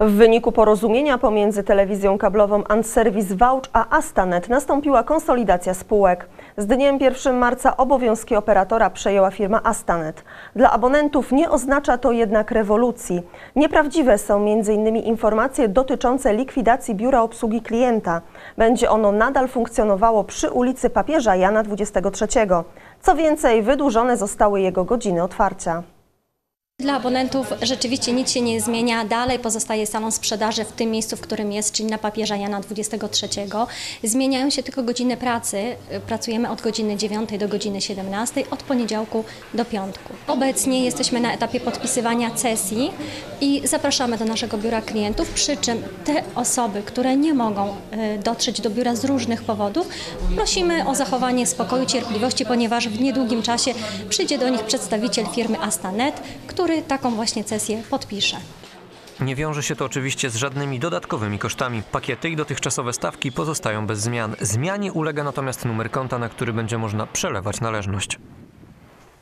W wyniku porozumienia pomiędzy telewizją kablową Anserwis Vouch a Astanet nastąpiła konsolidacja spółek. Z dniem 1 marca obowiązki operatora przejęła firma Astanet. Dla abonentów nie oznacza to jednak rewolucji. Nieprawdziwe są m.in. informacje dotyczące likwidacji biura obsługi klienta. Będzie ono nadal funkcjonowało przy ulicy Papieża Jana XXIII. Co więcej, wydłużone zostały jego godziny otwarcia. Dla abonentów rzeczywiście nic się nie zmienia. Dalej pozostaje salon sprzedaży w tym miejscu, w którym jest, czyli na papieża Jana 23. Zmieniają się tylko godziny pracy. Pracujemy od godziny 9 do godziny 17, od poniedziałku do piątku. Obecnie jesteśmy na etapie podpisywania cesji i zapraszamy do naszego biura klientów, przy czym te osoby, które nie mogą y, dotrzeć do biura z różnych powodów, prosimy o zachowanie spokoju, cierpliwości, ponieważ w niedługim czasie przyjdzie do nich przedstawiciel firmy Astanet, który taką właśnie cesję podpisze. Nie wiąże się to oczywiście z żadnymi dodatkowymi kosztami. Pakiety i dotychczasowe stawki pozostają bez zmian. Zmianie ulega natomiast numer konta, na który będzie można przelewać należność.